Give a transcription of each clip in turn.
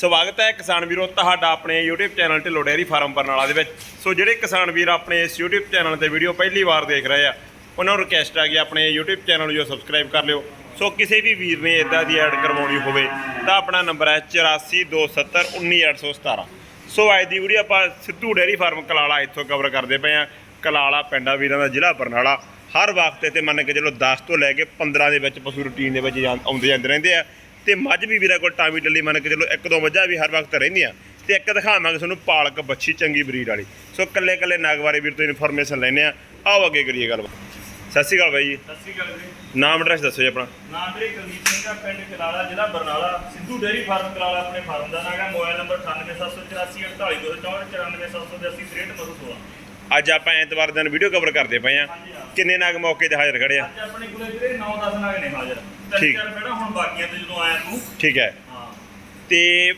ਸਵਾਗਤ ਹੈ ਕਿਸਾਨ ਵੀਰੋ, ਤੁਹਾਡਾ ਆਪਣੇ YouTube channel Dhillon dairy farm Barnala ਦੇ ਵਿੱਚ। ਸੋ ਜਿਹੜੇ ਕਿਸਾਨ ਵੀਰ ਆਪਣੇ ਇਸ YouTube ਚੈਨਲ ਤੇ ਵੀਡੀਓ ਪਹਿਲੀ ਵਾਰ ਦੇਖ ਰਹੇ ਆ, ਉਹਨਾਂ ਨੂੰ ਰਿਕਵੈਸਟ ਆ ਕਿ ਆਪਣੇ YouTube ਚੈਨਲ ਨੂੰ ਜੋ ਸਬਸਕ੍ਰਾਈਬ ਕਰ ਲਿਓ। ਸੋ ਕਿਸੇ ਵੀ ਵੀਰ ਨੇ ਇਦਾਂ ਦੀ ਐਡ ਕਰਵਾਉਣੀ ਹੋਵੇ, ਤਾਂ ਆਪਣਾ ਨੰਬਰ ਹੈ 8427191817 ਸੋ ਅੱਜ ਦੀ ਵੀਡੀਓ ਆਪਾਂ ਸਿੱਧੂ ਡੇਅਰੀ ਫਾਰਮ ਕਲਾਲਾ ਇੱਥੋਂ ਕਵਰ ਕਰਦੇ ਪਏ ਆ। ਕਲਾਲਾ ਪਿੰਡਾ ਵੀਰਾਂ ਦਾ ਜ਼ਿਲ੍ਹਾ ਬਰਨਾਲਾ। ਹਰ ਵਕਤ ਤੇ ਮੰਨ ਕੇ ਚਲੋ 10 ਤੋਂ ਲੈ ਕੇ 15 ਦੇ ਵਿੱਚ ਪਸ਼ੂ ਰੂਟੀਨ ਦੇ ਵਿੱਚ ਜਾਂ- ਆਉਂਦੇ ਜਾਂਦੇ ਰਹਿੰਦੇ ਆ। ਤੇ ਮੱਝ ਵੀ ਵੀਰਾਂ ਕੋਲ ਟਾਮੀ ਟੱਲੀ ਮੰਨ ਕੇ ਚਲੋ ਇੱਕ ਦੋ ਮੱਝਾਂ ਵੀ ਹਰ ਵਕਤ ਰਹਿੰਦੀਆਂ ਤੇ ਇੱਕ ਦਿਖਾਵਾਂਗੇ ਤੁਹਾਨੂੰ ਪਾਲਕ ਬੱਚੀ ਚੰਗੀ ਬਰੀਡ ਵਾਲੀ। ਸੋ ਕੱਲੇ ਕੱਲੇ ਨਾਗ ਬਾਰੇ ਵੀਰ ਤੋਂ ਇਨਫੋਰਮੇਸ਼ਨ ਲੈਣੇ ਆ ਆਓ ਅੱਗੇ ਕਰੀਏ ਗੱਲ ਸਤਿ ਸ਼੍ਰੀ ਅਕਾਲ ਬਾਈ ਜੀ। ਸਤਿ ਸ਼੍ਰੀ ਅਕਾਲ ਜੀ। ਨਾਮ ਐਡਰੈਸ ਦੱਸੋ ਜੀ ਆਪਣਾ। ਨਾਮ ਮੇਰੇ ਕੁਲਦੀਪ ਸਿੰਘ ਆ ਪਿੰਡ ਕਲਾਲਾ ਜ਼ਿਲ੍ਹਾ ਬਰਨਾਲਾ ਸਿੱਧੂ ਡੇਅਰੀ ਫਾਰਮ ਕਲਾਲਾ ਆਪਣੇ ਫਾਰਮ ਦਾ ਨਾਮ ਹੈ। ਮੋਬਾਈਲ ਨੰਬਰ 9874848294 ਅੱਜ ਆਪਾਂ ਐਤਵਾਰ ਦਿਨ ਵੀਡੀਓ ਕਵਰ ਕਰਦੇ ਪਏ ਆ ਕਿੰਨੇ ਨਾਗ ਮੌਕੇ ਤੇ ਹਾਜ਼ਰ ਖੜੇ ਆ? ਅੱਜ ਆਪਣੇ ਕੋਲੇ ਜਿਹੜੇ 9-10 ਨਾਗ ਨੇ ਹਾਜ਼ਰ। ਤਿੰਨ ਠੀਕ। ਚਾਰ ਬੈਠਾ ਹੁਣ ਬਾਕੀਆਂ ਤੇ ਜਦੋਂ ਆਇਆ ਤੂੰ। ਠੀਕ ਹੈ। ਹਾਂ। ਤੇ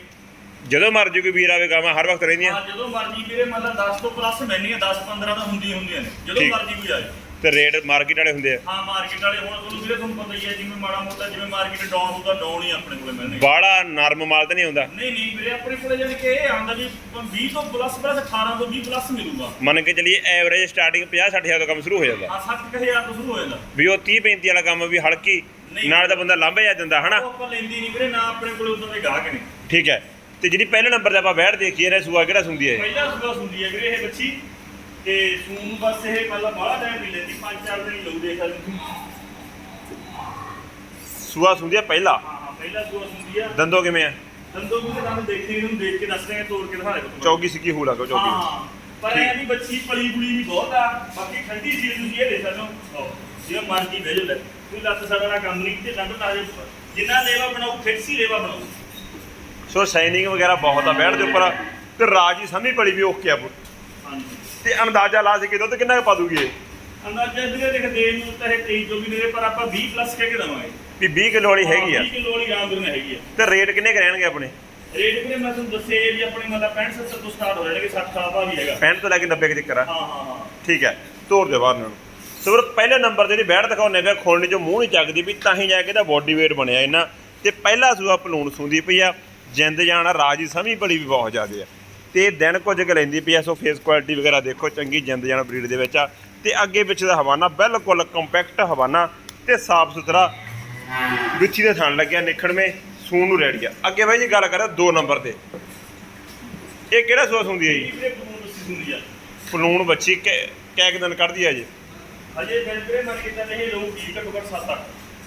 ਜਦੋਂ ਮਰਜ਼ੀ ਕੋਈ ਵੀਰ ਆਵੇ ਗਾਵਾਂ ਹਰ ਵਕਤ ਰਹਿੰਦੀਆਂ। ਹਾਂ ਜਦੋਂ ਮਰਜ਼ੀ ਵੀਰੇ ਮਤਲਬ 10 ਤੋਂ ਪਲੱਸ ਮੈਨੀਆਂ 10-15 ਤਾਂ ਹੁੰਦੀਆਂ ਹੁੰਦੀਆਂ ਨੇ। ਜਦੋਂ ਠੀਕ। ਮਰਜ਼ੀ ਕੋਈ ਆਏ ਤੇ ਰੇਟ ਮਾਰਕੀਟ ਵਾਲੇ ਹੁੰਦੇ ਆ। ਹਾਂ ਮਾਰਕੀਟ ਵਾਲੇ ਹੁਣ ਤੁਹਾਨੂੰ ਵੀਰੇ ਤੁਹਾਨੂੰ ਪਤਾ ਹੀ ਹੈ ਜਿਵੇਂ ਮਾੜਾ ਮੋਟਾ ਜਿਵੇਂ ਮਾਰਕੀਟ ਡਾਊਨ ਹੁੰਦਾ ਡਾਊਨ ਹੀ ਆਪਣੇ ਕੋਲੇ ਮਿਲਣੇ। ਬਾੜਾ ਨਰਮ ਮਾਲ ਤਾਂ ਨਹੀਂ ਹੁੰਦਾ ਨਹੀਂ ਨਹੀਂ ਵੀਰੇ ਆਪਣੇ ਕੋਲੇ ਜਾਨੀ ਕਿ ਇਹ ਆਉਂਦਾ ਵੀ 20 ਤੋਂ ਪਲੱਸ ਪਲੱਸ 18 ਤੋਂ 20 ਪਲੱਸ ਮਿਲੂਗਾ। ਮੰਨ ਕੇ ਚੱਲੀਏ ਐਵਰੇਜ ਸਟਾਰਟਿੰਗ 50 60 ਹਜ਼ਾਰ ਤੋਂ ਕੰਮ ਸ਼ੁਰੂ ਹੋ ਜਾਂਦਾ। ਆ 60000 ਤੋਂ ਸ਼ੁਰੂ ਹੋ ਜਾਂਦਾ। ਵੀ ਉਹ 30 35 ਵਾਲਾ ਕੰਮ ਵੀ ਹਲਕੀ। ਨਾਲ ਦਾ ਬੰਦਾ ਲਾਂਭੇ ਜਾ ਦਿੰਦਾ ਹਨਾ? ਉਹ ਆਪਾਂ ਲੈਂਦੀ ਨਹੀਂ ਵੀਰੇ ਨਾ ਆਪਣੇ ਕੋਲੇ ਉਦੋਂ ਦੇ ਗਾਹਕ ਨੇ। ਠੀਕ ਹੈ। ਤੇ ਜਿਹੜੀ ਪਹਿਲੇ ਨੰਬਰ ਤੇ ਆਪਾਂ ਬੈਠ ਦੇਖੀਏ ਨਾ ਸੂਆ ਕਿਹੜਾ ਸੁੰਦੀ ਹੈ? ਪਹਿਲਾ ਸੁਬਾ ਹੁੰਦੀ ਹੈ ਵੀਰੇ ਇਹ ਬੱਚੀ। ਤੇ ਸੂਨ ਬਸ ਇਹ ਮਤਲਬ ਬਾਹਲਾ ਟਾਈਮ ਨਹੀਂ ਲੈਂਦੀ ਪੰਜ ਚਾਰ ਦਿਨ ਹੀ ਲਊ ਦੇਖ ਤੁਸੀਂ ਸੂਆ ਸੁੰਦੀ ਹੈ ਪਹਿਲਾ? ਹਾਂ ਹਾਂ ਪਹਿਲਾ ਸੁਬਾ ਹੁੰਦੀ ਆ। ਦੰਦੋ ਕਿਵੇਂ ਆ? ਦੰਦੋਂ ਵੀ ਤੁਹਾਨੂੰ ਦੇਖਦੇ ਨੂੰ ਦੇਖ ਕੇ ਦੱਸ ਰਹੇ ਤੋੜ ਕੇ ਦਿਖਾ ਦੇ ਚੌਗੀ ਸਿੱਕੀ ਹੂ ਲੱਗੋ ਚੌਗੀ ਹਾਂ ਪਰ ਇਹ ਵੀ ਬੱਚੀ ਪਲੀ ਪੁਲੀ ਵੀ ਬਹੁਤ ਆ। ਬਾਕੀ ਠੰਡੀ ਚੀਜ਼ ਤੁਸੀਂ ਇਹ ਦੇ ਸਕਦੇ ਹੋ। ਜਿਵੇਂ ਮਰਜ਼ੀ ਲੈ। ਕੋਈ ਲੱਤ ਸਾਡਾ ਦਾ ਕੰਮ ਨਹੀਂ ਤੇ ਲੰਡ ਤਾਜੇ ਜਿੰਨਾ ਲੇਵਾ ਬਣਾਉ ਫਿਕਸੀ ਲੇਵਾ ਬਣਾਉ ਸੋ ਸ਼ਾਈਨਿੰਗ ਵਗੈਰਾ ਬਹੁਤ ਆ ਬੈਠ ਦੇ ਉੱਪਰ ਤੇ ਰਾਜੀ ਸਮੀ ਬੜੀ ਵੀ ਓਕੇ ਆ ਹਾਂਜੀ। ਤੇ ਅੰਦਾਜ਼ਾ ਲਾ ਸਕੇ ਦੁੱਧ ਕਿੰਨਾ ਕੁ ਪਾ ਦੂਗੀ ਇਹ? ਅੰਦਾਜ਼ਾ ਦੇਖ ਦੇਣ ਨੂੰ ਤਾਂ ਇਹ 23 ਜੋ ਵੀ ਨੇ ਪਰ ਆਪਾਂ 20 ਪਲੱਸ ਕਹਿ ਕੇ ਦਵਾਂਗੇ। ਵੀ 20 ਕਿਲੋ ਵਾਲੀ ਹੈਗੀ ਆ। 20 ਕਿਲੋ ਵਾਲੀ ਰਾਮਦੁਰ ਹੈਗੀ ਆ। ਤੇ ਰੇਟ ਕਿੰਨੇ ਕੁ ਰਹਿਣਗੇ ਆਪਣੇ? ਰੇਟ ਵੀਰੇ ਮੈਂ ਤੁਹਾਨੂੰ ਦੱਸੇ ਵੀ ਆਪਣੇ ਮਤਲਬ 65 70 ਤੋਂ ਸਟਾਰਟ ਹੋ ਜਾਣਗੇ 60 ਸਾਲ ਦਾ ਵੀ ਹੈਗਾ। 65 ਤੋਂ ਲੈ ਕੇ 90 ਤੱਕ ਆ। ਹਾਂ ਹਾਂ ਹਾਂ। ਠੀਕ ਹੈ ਤੋੜ ਦੇ ਬਾਹਰ ਨੂੰ ਸੋ ਵੀਰ ਪਹਿਲੇ ਨੰਬਰ ਤੇ ਜਿਹੜੀ ਬੈਠ ਦਿਖਾਉਣੇ ਪਿਆ ਖੋਲਣੀ ਜੋ ਮੂੰਹ ਨਹੀਂ ਚੱਕਦੀ ਵੀ ਤਾਂ ਹੀ ਜਾ ਕੇ ਇਹਦਾ ਬੋਡੀ weight ਬਣਿਆ ਇਹਨਾਂ। ਤੇ ਪਹਿਲਾ ਸੂਆ ਪਲੂਣ ਸੁੰਦੀ ਪਈ ਆ ਜਿੰਦ ਜਾਣਾ ਰਾਜੀ ਸਮੀ ਬੜੀ ਵੀ ਬਹੁਤ ਜ਼ਿਆਦੇ ਆ। ਤੇ ਦਿਨ ਕੁਝ ਕੁ ਲੈਂਦੀ ਪਈ ਆ ਸੋ ਫੇਸ ਕੁਆਲਿਟੀ ਵਗੈਰਾ ਦੇਖੋ ਚੰਗੀ ਜਿੰਦ ਜਾਣਾ ਬਰੀਡ ਦੇ ਵਿੱਚ ਆ। ਤੇ ਅੱਗੇ ਪਿੱਛੇ ਦਾ ਹਵਾਨਾ ਬਿਲਕੁਲ ਕੰਪੈਕਟ ਹਵਾਨਾ ਤੇ ਸਾਫ਼ ਸੁਥਰਾ ਵਿੱਚੀ ਦੇ ਥਣ ਲੱਗਿਆ ਨਿਖੜਵੇਂ ਸੂਣ ਨੂੰ ਰੈਡੀ ਆ। ਅੱਗੇ ਬਾਈ ਜੀ ਗੱਲ ਕਰਾਂ ਦੋ ਨੰਬਰ ਤੇ। ਇਹ ਕਿਹੜਾ ਸੂਆ ਸੁੰਦੀ ਹੈ ਜੀ? ਪਲੂਣ ਬੱਚੀ ਕੈ ਕੈ ਕੁ ਦਿਨ ਕੱਢਦੀ ਆ ਜੀ। ਅਜੇ ਦਿਨ ਵੀਰੇ ਮਨ ਕਿਤਾ ਇਹ ਲੋਕ ਕੀ ਘੱਟੋ ਘੱਟ 7 8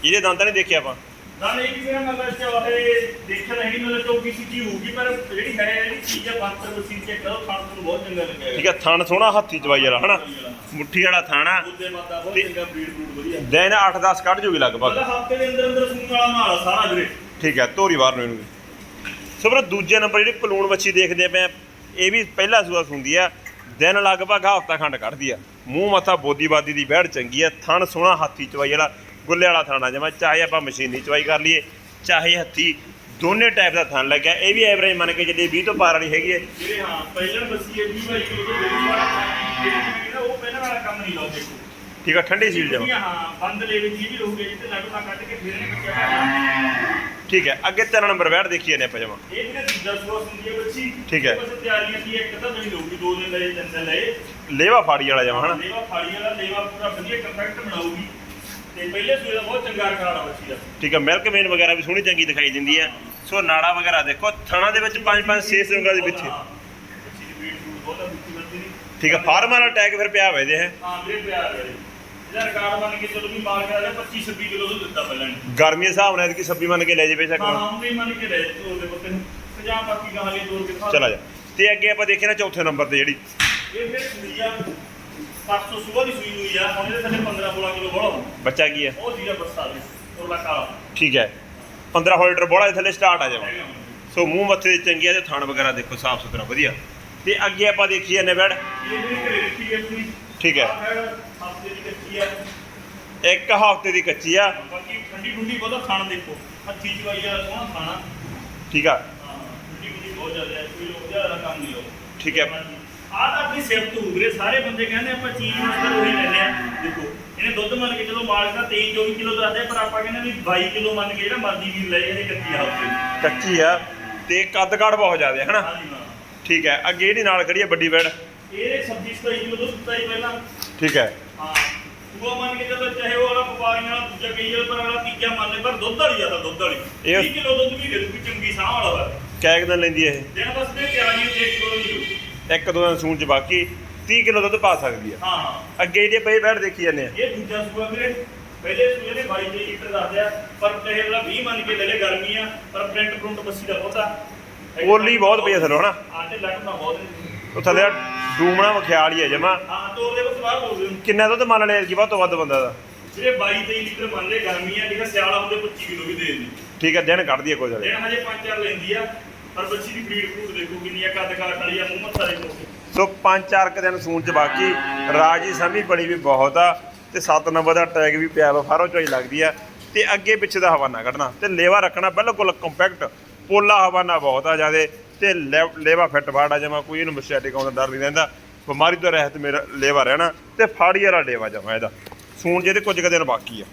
ਇਹਦੇ ਦੰਦ ਤਾਂ ਨਹੀਂ ਦੇਖੇ ਆਪਾਂ। ਨਾ ਨਹੀਂ ਵੀ ਮੇਰਾ ਮਤਲਬ ਚਾਹੇ ਦੇਖਣ ਨਹੀਂ ਮਤਲਬ ਚੌਕੀ ਸਿੱਧੀ ਹੋਊਗੀ ਪਰ ਜਿਹੜੀ ਹੈ ਜਿਹੜੀ ਚੀਜ਼ ਆ ਬਾਤ ਕਰ ਸੀ ਚੈੱਕ ਕਰੋ ਖਾਣ ਨੂੰ ਬਹੁਤ ਚੰਗਾ ਲੱਗਿਆ ਠੀਕ ਹੈ ਥਣ ਸੋਹਣਾ ਹੱਥੀ ਚਵਾਈ ਵਾਲਾ ਹਨਾ? ਮੁੱਠੀ ਵਾਲਾ ਥਾਣਾ ਉਹਦੇ ਮਾਤਾ ਬਹੁਤ ਚੰਗਾ ਬਰੀਡ ਬਰੂਡ ਵਧੀਆ। ਦਿਨ 8-10 ਕੱਢ ਜੂਗੀ ਲਗਭਗ। ਮਤਲਬ ਹਫ਼ਤੇ ਦੇ ਅੰਦਰ ਅੰਦਰ ਸੂਣ ਵਾਲਾ ਸਾਰਾ ਵੀਰੇ। ਠੀਕ ਹੈ ਧੋਰੀ ਬਾਹਰ ਨੂੰ ਇਹਨੂੰ। ਸੋ ਫਿਰ ਦੂਜੇ ਨੰਬਰ ਜਿਹੜੀ ਪਲੂਣ ਬੱਚੀ ਦੇਖਦੇ ਪਏ ਇਹ ਵੀ ਪਹਿਲਾ ਸੂਆ ਸੁੰਦੀ ਆ। ਦਿਨ ਲਗਭਗ ਹਫਤਾ ਖੰਡ ਕੱਢਦੀ ਆ। ਮੂੰਹ ਮੱਥਾ ਬੋਦੀਵਾਦੀ ਦੀ ਬਹਿੜ ਚੰਗੀ ਆ ਥਣ ਸੋਹਣਾ ਹਾਥੀ ਚਵਾਈ ਵਾਲਾ ਗੁੱਲੇ ਵਾਲਾ ਥਾਣਾ ਜਿਵੇਂ ਚਾਹੇ ਆਪਾਂ ਮਸ਼ੀਨੀ ਚਵਾਈ ਕਰ ਲਈਏ ਚਾਹੇ ਹੱਥੀ ਦੋਨੇ ਟਾਈਪ ਦਾ ਥਣ ਲੱਗਿਆ। ਇਹ ਵੀ ਐਵਰੇਜ ਮੰਨ ਕੇ ਚੱਲੀਏ 20 ਤੋਂ ਪਾਰ ਵਾਲੀ ਹੈਗੀ ਹੈ ਜਿਹੜੇ ਹਾਂ ਪਹਿਲਾਂ ਬੱਸੀ ਹੈ 20 ਬਾਈ ਕਿਲੋ ਤੋਂ ਦੇਣੀ ਵਾਲਾ ਜਿਹੜਾ ਉਹ ਪਹਿਲਾਂ ਵਾਲਾ ਕੰਮ ਨਹੀਂ ਲਾਓ ਦੇਖੋ ਠੀਕ ਆ ਠੰਡੀ ਸੀਲ ਜਮਾ ਜਿਹੜੀਆਂ ਹਾਂ ਬੰਦ ਲੈ ਵਿੱਚ ਵੀ ਰਹੂਗੇ ਜਿੱਤੇ ਲੱਡੂ ਨਾ ਕੱਢ ਕੇ ਫਿਰ ਇਹਨੇ ਬੱਚਾ ਠੀਕ ਹੈ ਅੱਗੇ ਤਿੰਨ ਨੰਬਰ ਬੈਠ ਦੇਖੀਏ ਨੇ ਆਪਾਂ ਜਮਾ। ਇਹ ਜਿਹੜੇ ਦੂਜਾ ਸੋਸ ਹੁੰਦੀ ਹੈ ਬੱਚੀ ਠੀਕ ਹੈ। ਬਸ ਤਿਆਰੀਆਂ ਕੀ ਇੱਕ ਤਾਂ ਨਹੀਂ ਲਊਗੀ ਦੋ ਦਿਨ ਲਏ ਤਿੰਨ ਦਿਨ ਲਏ। ਲੇਵਾ ਫਾੜੀ ਵਾਲਾ ਜਮਾ ਹਨਾ? ਲੇਵਾ ਫਾੜੀ ਵਾਲਾ ਲੇਵਾ ਪੂਰਾ ਵਧੀਆ ਕੰਪੈਕਟ ਬਣਾਉਗੀ ਤੇ ਪਹਿਲੇ ਸੂਏ ਦਾ ਬਹੁਤ ਚੰਗਾ ਆ ਬੱਚੀ ਦਾ ਠੀਕ ਹੈ ਮਿਲਕ ਮੇਨ ਵਗੈਰਾ ਵੀ ਸੋਹਣੀ ਚੰਗੀ ਦਿਖਾਈ ਦਿੰਦੀ ਹੈ। ਸੋ ਨਾੜਾ ਵਗੈਰਾ ਦੇਖੋ ਥਣਾ ਦੇ ਵਿੱਚ ਪੰਜ ਪੰਜ ਛੇ ਉਂਗਲਾਂ ਦੇ ਵਿੱਚ। ਹਾਂ, ਦੀ ਦੀ ਠੀਕ ਹੈ ਫਿਰ ਪਿਆ ਦੇ ਹੈ ਹਾਂ ਵੀਰੇ ਵੀਰੇ ਇਹਦਾ ਰਿਕਾਰਡ ਬਣ ਕੇ ਚਲੋ ਵੀ ਮਾਰ ਕੇ ਆ 25 26 ਕਿਲੋ ਦੁੱਧ ਦਿੱਤਾ ਪਹਿਲਾਂ ਨੇ ਗਰਮੀ ਦੇ ਹਿਸਾਬ ਨਾਲ ਕਿ ਸੱਬੀ ਮੰਨ ਕੇ ਲੈ ਜੇ ਬੇਸ਼ੱਕ ਹਾਂ ਹਾਂ ਵੀ ਮੰਨ ਕੇ ਲੈ ਤੋਰ ਦੇ ਪੁੱਤ ਨੂੰ। ਪੰਜਾਬ ਬਾਕੀ ਗਾਂ ਲਈ ਤੋਰ ਕੇ ਖਾ ਚਲਾ ਜਾ। ਤੇ ਅੱਗੇ ਆਪਾਂ ਦੇਖੀਏ ਨਾ ਚੌਥੇ ਨੰਬਰ ਤੇ ਜਿਹੜੀ। ਇਹ ਫਿਰ ਸੂਈ ਆ। ਪਰਸੋਂ ਸਵੇਰ ਦੀ ਸੂਈ ਹੋਈ ਆ ਹੁਣ ਇਹਦੇ ਥੱਲੇ 15 16 ਕਿਲੋ ਬੜਾ ਬੱਚਾ ਕੀ ਹੈ ਉਹ ਸੀਗਾ ਬੱਸਾ ਦੇ ਉਰਲਾ ਕਾਲਾ। ਠੀਕ ਹੈ। 15 ਹੋਲਡਰ ਬੋਲਾ ਦੇ ਥੱਲੇ ਸਟਾਰਟ ਆ ਜਾਵਾ ਸੋ ਮੂੰਹ ਮੱਥੇ ਦੀ ਚੰਗੀ ਹੈ ਤੇ ਥਣ ਵਗੈਰਾ ਦੇਖੋ ਸਾਫ਼ ਸੁਥਰਾ ਵਧੀਆ। ਤੇ ਅੱਗੇ ਆਪਾਂ ਦੇਖੀਏ ਨੇ ਬੈੜ ਇਹ ਜਿਹੜੀ ਘਰੇ ਰੱਖੀ ਹੈ ਆਪਣੀ ਠੀਕ ਹੈ। ਹਫ਼ਤੇ ਦੀ ਕੱਚੀ ਆ ਇੱਕ ਹਫ਼ਤੇ ਦੀ ਕੱਚੀ ਆ। ਬਾਕੀ ਠੰਡੀ ਠੰਡੀ ਬਹੁਤਾ ਖਾਣ ਦੇਖੋ। ਹੱਥੀ ਚਵਾਈ ਆ ਸੋਹਣਾ ਖਾਣਾ। ਠੀਕ ਆ। ਹਾਂ ਠੰਡੀ ਠੰਡੀ ਬਹੁਤ ਜ਼ਿਆਦਾ ਹੈ। ਕੋਈ ਲੋਕ ਜ਼ਿਆਦਾ ਕੰਮ ਨਹੀਂ ਲੋ ਠੀਕ ਹੈ। ਆਹ ਤਾਂ ਆਪਣੀ ਸਿਫਤ ਹੋ ਵੀਰੇ ਸਾਰੇ ਬੰਦੇ ਕਹਿੰਦੇ ਆਪਾਂ ਚੀਜ਼ ਮਤਲਬ ਉਹੀ ਲੈਂਦੇ ਆ ਦੇਖੋ ਇਹਨੇ ਦੁੱਧ ਮੰਨ ਕੇ ਚਲੋ ਮਾਲਕ ਦਾ 23 24 ਕਿਲੋ ਦੱਸਦੇ ਆ, ਪਰ ਆਪਾਂ ਕਹਿੰਦੇ ਵੀ 22 ਕਿਲੋ ਮੰਨ ਕੇ ਜਿਹੜਾ ਮਰਜ਼ੀ ਵੀਰ ਲੈ ਇਹਨੇ ਕੱਚੀ ਹਫ਼ਤੇ ਕੱਚੀ ਆ ਤੇ ਕੱਦ ਕਾਠ ਬਹੁਤ ਜ਼ਿਆਦਾ ਹੈ ਹਨਾ? ਹਾਂ। ਠੀਕ ਹੈ। ਅੱਗੇ ਇਹਦੀ ਨਾਲ ਖੜੀ ਹੈ ਵੱਡੀ ਬੈੜ ਇਹ ਸਬਜ਼ੀ ਸਤਾਈ ਕਿਲੋ ਦੁੱਧ ਜੀ ਪਹਿਲਾਂ। ਠੀਕ ਹੈ। ਹਾਂ। ਉਹ ਮੰਨ ਕੇ ਚੱਲੋ ਚਾਹੇ ਉਹ ਵਾਲਾ ਵਪਾਰੀਆਂ ਵਾਲਾ ਦੂਜਾ ਕਹੀ ਜਾਵੇ ਪਰ ਅਗਲਾ ਤੀਜਾ ਮੰਨ ਲੈ ਪਰ ਦੁੱਧ ਵਾਲੀ ਆ ਤਾਂ ਦੁੱਧ ਵਾਲੀ। ਇਹ- 30 ਕਿਲੋ ਦੁੱਧ ਵੀ ਦੇ ਦੂਗੀ ਚੰਗੀ ਸਾਹ ਵਾਲਾ ਵਾ। ਕਿਆ ਇੱਕ ਦਿਨ ਲੈਂਦੀ ਹੈ ਦਿਨ ਬਸ ਤੇ ਤਿਆਰੀ ਨੂੰ ਦੇਖ ਕੋਲ ਨਹੀਂ ਇਹ ਇੱਕ ਦੋ ਦਿਨ ਸੂਣ ਚ ਬਾਕੀ 30 ਕਿਲੋ ਦੁੱਧ ਪਾ ਸਕਦੀ ਹੈ ਹਾਂ ਹਾਂ। ਅੱਗੇ ਇਹਦੇ ਪਈ ਬੈੜ ਦੇਖੀ ਜਾਂਦੇ ਆ। ਇਹ ਦੂਜਾ ਸੂਆ ਵੀਰੇ ਪਹਿਲੇ ਸੂਏ ਨੇ 22 23 ਲੀਟਰ ਦੱਸਦੇ ਆ ਪਰ ਇਹ ਵਾਲਾ 20 ਮੰਨ ਕੇ ਲੈ ਲੈ ਗਰਮੀ ਆ ਪਰ ਪ੍ਰਿੰਟ ਪ੍ਰਿੰਟ ਬੱਸੀ ਦਾ ਬਹੁਤਾ। ਪੋਲੀ ਬਹੁਤ ਪਈ ਆ ਥੱਲੋਂ ਹਨਾ? ਆਟੇ ਲੱਟ ਨਾ ਬਹੁਤ ਨੇ। ਉਹ ਥੱਲੇ ਡੂਮਣਾ ਵਿਖਿਆਲ ਹੀ ਹੈ ਜਮਾ। ਹਾਂ ਤੋਰ ਦੇ ਬਸ ਬਾਹਰ ਹੋ ਗਏ ਕਿੰਨਾ ਦੁੱਧ ਮੰਨ ਲਿਆ ਕੀ ਵੱਧ ਤੋਂ ਵੱਧ ਬੰਦਾ ਦਾ। ਵੀਰੇ 22 23 ਲੀਟਰ ਮੰਨ ਲੈ ਗਰਮੀ ਆ ਠੀਕ ਆ ਸਿਆਲਾ ਹੁੰਦੇ 25 ਕਿਲੋ ਵੀ ਦੇ ਦਿੰਦੀ। ਠੀਕ ਹੈ ਦਿਨ ਕੱਢਦੀ ਹੈ ਕੋਈ ਜ਼ਿਆਦਾ ਦਿਨ ਹਜੇ 5-4 ਲੈਂਦੀ ਆ ਪਰ ਬੱਚੀ ਦੀ ਬਰੀਡ ਫਰੂਟ ਦੇਖੋ ਕਿੰਨੀ ਆ ਕੱਦ ਕਾਠ ਵਾਲੀ ਆ ਮੂੰਹ ਮੱਥਾ ਦੇਖੋ ਸੋ ਪੰਜ ਚਾਰ ਕੁ ਦਿਨ ਸੂਣ ਚ ਬਾਕੀ ਰਾਜੀ ਸਮੀ ਬੜੀ ਵੀ ਬਹੁਤ ਆ ਤੇ 7 ਨੰਬਰ ਦਾ ਟੈਗ ਵੀ ਪਿਆ ਵਾ ਫਾਰੋ ਚੋਈ ਲੱਗਦੀ ਆ। ਤੇ ਅੱਗੇ ਪਿੱਛੇ ਦਾ ਹਵਾਨਾ ਕੱਢਣਾ ਤੇ ਲੇਵਾ ਰੱਖਣਾ ਬਿਲਕੁਲ ਕੰਪੈਕਟ ਪੋਲਾ ਹਵਾਨਾ ਬਹੁਤ ਆ ਜਿਆਦੇ। ਤੇ ਲੇਵਾ ਫਿੱਟ ਬਾੜਾ ਜਮਾ ਕੋਈ ਇਹਨੂੰ ਮਸਟੈਟਿਕ ਆਉਣ ਦਾ ਡਰ ਨਹੀਂ ਰਹਿੰਦਾ। ਬਿਮਾਰੀ ਤੋਂ ਰਹਿਤ ਮੇਰਾ ਲੇਵਾ ਰਹਿਣਾ ਤੇ ਫਾੜੀ ਵਾਲਾ ਲੇਵਾ ਜਮਾ ਇਹਦਾ। ਸੂਣ ਜਿਹਦੇ ਕੁਝ ਕੁ ਦਿਨ ਬਾਕੀ ਆ।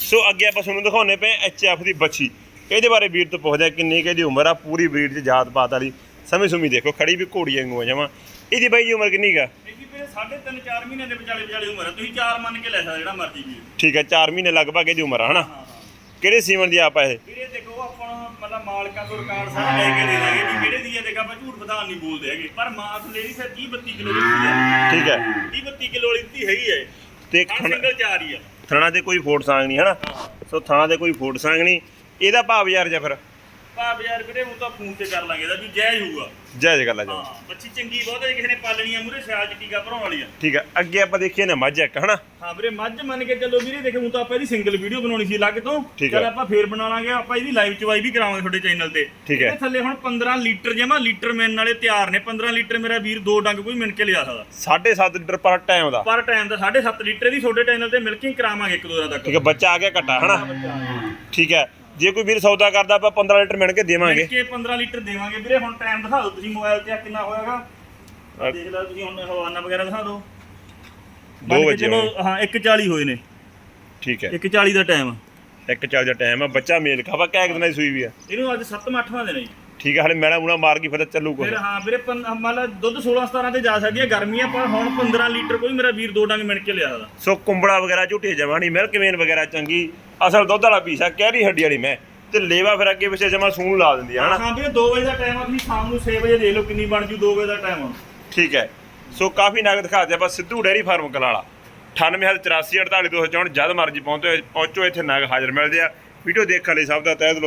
ਸੋ ਅੱਗੇ ਆਪਾਂ ਤੁਹਾਨੂੰ ਦਿਖਾਉਣੇ ਪਏ ਐਚ ਐਫ ਦੀ ਬੱਚੀ। ਇਹਦੇ ਬਾਰੇ ਵੀਰ ਤੋਂ ਪੁੱਛਦੇ ਕਿੰਨੀ ਕੁ ਇਹਦੀ ਉਮਰ ਆ ਪੂਰੀ ਬਰੀਡ 'ਚ ਜਾਤ ਪਾਤ ਵਾਲੀ। ਸਮੇਂ ਸੁਮੀ ਦੇਖੋ ਖੜੀ ਵੀ ਘੋੜੀ ਵਾਂਗੂ ਆ ਜਮਾ ਇਹਦੀ ਬਾਈ ਦੀ ਉਮਰ ਕਿੰਨੀ ਕਾ ਇਹ ਕੀ ਵੀਰੇ 3.5 4 ਮਹੀਨੇ ਦੇ ਵਿਚਾਲੇ ਵਿਚਾਲੇ ਉਮਰ ਆ। ਤੁਸੀਂ 4 ਮੰਨ ਕੇ ਲੈ ਸਕਦੇ ਜਿਹੜਾ ਮਰਜ਼ੀ ਵੀ ਠੀਕ ਹੈ 4 ਮਹੀਨੇ ਲਗਭਗ ਇਹਦੀ ਉਮਰ ਆ ਹਨਾ? ਕਿਹੜੇ ਸੀਮਨ ਦੀ ਆਪ ਆ ਇਹ? ਵੀਰੇ ਦੇਖੋ ਆਪਾਂ ਨੂੰ ਮਤਲਬ ਮਾਲਕਾਂ ਤੋਂ ਰਿਕਾਰਡ ਸਾਰਾ ਲੈ ਕੇ ਦੇ ਦਾਂਗੇ ਵੀ ਕਿਹੜੇ ਦੀ ਹੈ ਦੇਖਾ ਆਪਾਂ ਝੂਠ ਵਧਾਣ ਨਹੀਂ ਬੋਲਦੇ ਹੈਗੇ। ਪਰ ਮਾਸ ਲੈਣੀ ਫਿਰ 30 32 ਕਿਲੋ ਦਿੱਤੀ ਹੈ। ਠੀਕ ਹੈ। 30 32 ਕਿਲੋ ਵਾਲੀ ਦਿੱਤੀ ਹੈਗੀ ਹੈ। ਤੇ ਹਾਂ ਖਣ- ਸਿੰਗਲ ਚਾਰ ਹੀ ਆ ਥਣਾ ਤੇ ਕੋਈ ਫੋਟ ਸਾਂਗ ਨਹੀਂ ਹਨਾ ਸੋ ਥਣਾ ਤੇ ਕੋਈ ਫੋਟ ਸਾਂਗ ਨਹੀਂ ਇਹਦਾ ਭਾਵ ਯਾਰ ਜਾਂ ਫਿਰ। ਭਾਵ ਯਾਰ ਵੀਰੇ ਉਹ ਤਾਂ ਫੋਨ ਤੇ ਕਰ ਲਾਂਗੇ ਇਹਦਾ ਵੀ ਜਾਇਜ਼ ਹੋਊਗਾ। ਜਾਇਜ਼ ਗੱਲ ਆ ਜੀ। ਹਾਂ ਬੱਚੀ ਚੰਗੀ ਬਹੁਤ ਹੈ ਜੇ ਕਿਸੇ ਨੇ ਪਾਲਣੀ ਆ ਮੂਰੇ ਸਿਆਲ ਚ ਟੀਕਾ ਭਰਾਉਣ ਵਾਲੀ ਆ। ਠੀਕ ਹੈ ਅੱਗੇ ਆਪਾਂ ਦੇਖੀਏ ਨਾ ਮੱਝ ਇੱਕ ਹਨਾ? ਹਾਂ ਵੀਰੇ ਮੱਝ ਮੰਨ ਕੇ ਚੱਲੋ ਵੀਰੇ ਦੇਖੋ ਤਾਂ ਆਪਾਂ ਇਹਦੀ ਸਿੰਗਲ ਵੀਡੀਓ ਬਣਾਉਣੀ ਸੀ ਅਲੱਗ ਤੋਂ। ਚੱਲ ਆਪਾਂ ਫੇਰ ਬਣਾ ਲਾਂਗੇ ਆਪਾਂ ਇਹਦੀ ਲਾਈਵ ਚਵਾਈ ਵੀ ਕਰਾਵਾਂਗੇ ਤੁਹਾਡੇ ਚੈਨਲ ਤੇ। ਠੀਕ ਹੈ। ਇਹਦੇ ਥੱਲੇ ਹੁਣ 15 ਲੀਟਰ ਜਮਾ ਲੀਟਰ ਮਿਲਣ ਵਾਲੇ ਤਿਆਰ ਨੇ। 15 ਲੀਟਰ ਮੇਰਾ ਵੀਰ ਦੋ ਡੰਗ ਕੋਈ ਮਿਣ ਕੇ ਲਿਆ ਸਕਦਾ। 7.5 ਲੀਟਰ ਪਰ ਟਾਈਮ ਦਾ। ਪਰ ਟਾਈਮ ਦਾ 7.5 ਲੀਟਰ ਦੀ ਤੁਹਾਡੇ ਚੈਨਲ ਤੇ ਮਿਲਕਿੰਗ ਕਰਾਵਾਂਗੇ ਇੱਕ ਦੋ ਦਿਨਾਂ ਤੱਕ। ਠੀਕ ਹੈ ਬੱਚਾ ਆ ਗਿਆ ਘਟਾ ਹਨਾ? ਠੀਕ ਹੈ ਜੇ ਕੋਈ ਵੀਰ ਸੌਦਾ ਕਰਦਾ ਆਪਾਂ 15 ਲੀਟਰ ਮਿਣ ਕੇ ਦੇਵਾਂਗੇ। ਕੇ 15 ਲੀਟਰ ਦੇਵਾਂਗੇ ਵੀਰੇ ਹੁਣ ਟਾਈਮ ਦਿਖਾ ਦਿਓ ਤੁਸੀਂ ਮੋਬਾਈਲ ਤੇ ਕਿੰਨਾ ਆਹ ਦੇਖ ਲਓ ਤੁਸੀਂ ਹੁਣ ਹਵਾਨਾ ਵਗੈਰਾ ਦਿਖਾ ਦਿਓ। ਦੋ ਮੰਨ ਕੇ ਵਜੇ ਚਲੋ ਹੋਏ। ਹਾਂ 1:40 ਹੋਏ ਨੇ। ਠੀਕ ਹੈ। 1:40 ਦਾ ਟਾਈਮ 1.4 ਦਾ ਟਾਈਮ ਆ ਬੱਚਾ ਮੇਲ ਖਾਵਾ ਕੈਕ ਦਿਨਾਂ ਦੀ ਸੂਈ ਵੀ ਆ। ਇਹਨੂੰ ਅੱਜ 7ਵਾਂ 8ਵਾਂ ਦਿਨ ਹੈ ਜੀ। ਠੀਕ ਹੈ ਹਲੇ ਮੈਣਾ ਮੂਣਾ ਮਾਰ ਕੇ ਫਿਰ ਚੱਲੂ ਕੁਛ। ਫਿਰ ਹਾਂ ਵੀਰੇ ਪੰ- ਮੰਨ ਲਾ ਦੁੱਧ 16 17 ਤੇ ਜਾ ਸਕਦੀ ਹੈ ਗਰਮੀਆਂ ਪਰ ਹੁਣ 15 ਲੀਟਰ ਕੋਈ ਮੇਰਾ ਵੀਰ ਦੋ ਡੰਗ ਮਿਣ ਕੇ ਲਿਆ ਸਕਦਾ ਸੋ ਕੁੰਬੜਾ ਵਗੈਰਾ ਝੂਟੇ ਜਮਾ ਨਹੀਂ ਮਿਲਕ ਵੇਨ ਵਗੈਰਾ ਚੰਗੀ ਅਸਲ ਦੁੱਧ ਵਾਲਾ ਪੀਸਾ ਕਹਿਰੀ ਹੱਡੀ ਵਾਲੀ ਮੈਂ। ਤੇ ਲੇਵਾ ਫਿਰ ਅੱਗੇ ਪਿੱਛੇ ਜਮਾ ਸੂਣ ਲਾ ਦਿੰਦੀ ਹਨਾ? ਹਾਂ ਵੀਰੇ 2 ਵਜੇ ਦਾ ਟਾਈਮ ਆ ਤੁਸੀਂ ਸ਼ਾਮ ਨੂੰ 6 ਵਜੇ ਦੇਖ ਲਓ ਕਿੰਨੀ ਬਣ ਜੂ 2 ਵਜੇ ਦਾ ਟਾਈਮ ਆ। ਠੀਕ ਹੈ। ਸੋ ਕਾਫੀ ਨਗ ਦਿਖਾਤੇ ਆਪਾਂ ਸਿੱਧੂ ਡੈਰੀ ਫਾਰਮ ਕਲਾਲਾ। 9884 48 254 ਜਦ ਮਰਜ਼ੀ ਪਹੁੰਚੋ ਪਹੁੰਚੋ ਇੱਥੇ ਨਗ ਹਾਜ਼ਰ ਮਿਲਦੇ ਆ। ਵੀਡੀਓ ਦੇਖਣ ਲਈ ਸਭ ਦਾ ਤਹਿ ਦਿਲੋਂ